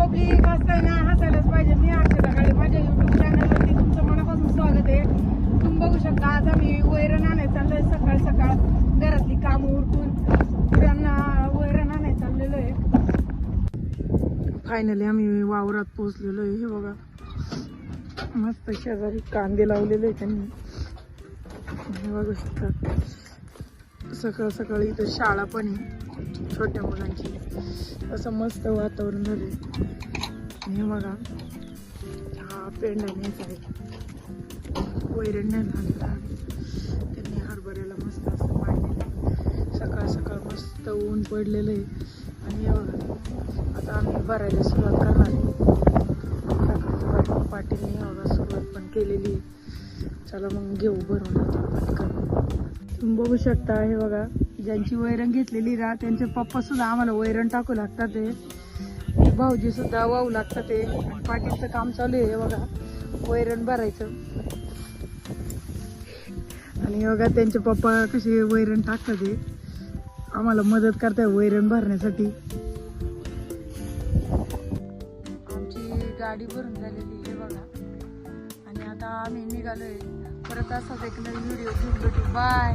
Public असताना ना हसायलाच पाहिजे. मी अक्षता काळे माझ्या युट्यूब चॅनलवरती तुमचं मनापासून स्वागत आहे. तुम्ही बघू शकता आज आम्ही वैरण आणायला चाललोय. सकाळ सकाळ घरातली कामं उरकून त्यांना वैरण आणायला चाललेलो आहे. फायनली आम्ही वावरात पोहोचलेलो आहे. हे बघा. मस्त शेजारी कांदे लावलेले आहे त्यांनी. हे बघू शकता. सकाळ सकाळी इथं शाळा पण आहे. छोट्या मुलांची. असं मस्त वातावरण झाले हे बघा. हा पेंडाण्याचा आहे. वैरण नाही त्यांनी हरभऱ्याला मस्त असं पाणी सकाळ सकाळ मस्त ऊन पडलेलं आहे. आणि हे बघा. आता आम्ही भरायला सुरुवात करणार आहे. पाटीलने बघा सुरुवात पण केलेली आहे. चला मग घेऊ भरून. आता तुम्ही बघू शकता हे बघा ज्यांची वैरण घेतलेली ना त्यांचे पप्पा सुद्धा आम्हाला वैरण टाकू लागतात ते भाऊजी सुद्धा वाहू लागतात ते पाटीलचं काम चालू आहे हे बघा वैरण भरायचं. आणि बघा त्यांचे पप्पा कसे वैरण टाकतात ते आम्हाला मदत करताय वैरण भरण्यासाठी. आमची गाडी भरून झालेली आहे बघा. आता आम्ही निघालोय. परत असाच एक नवीन व्हिडिओ घेऊन भेटू. बाय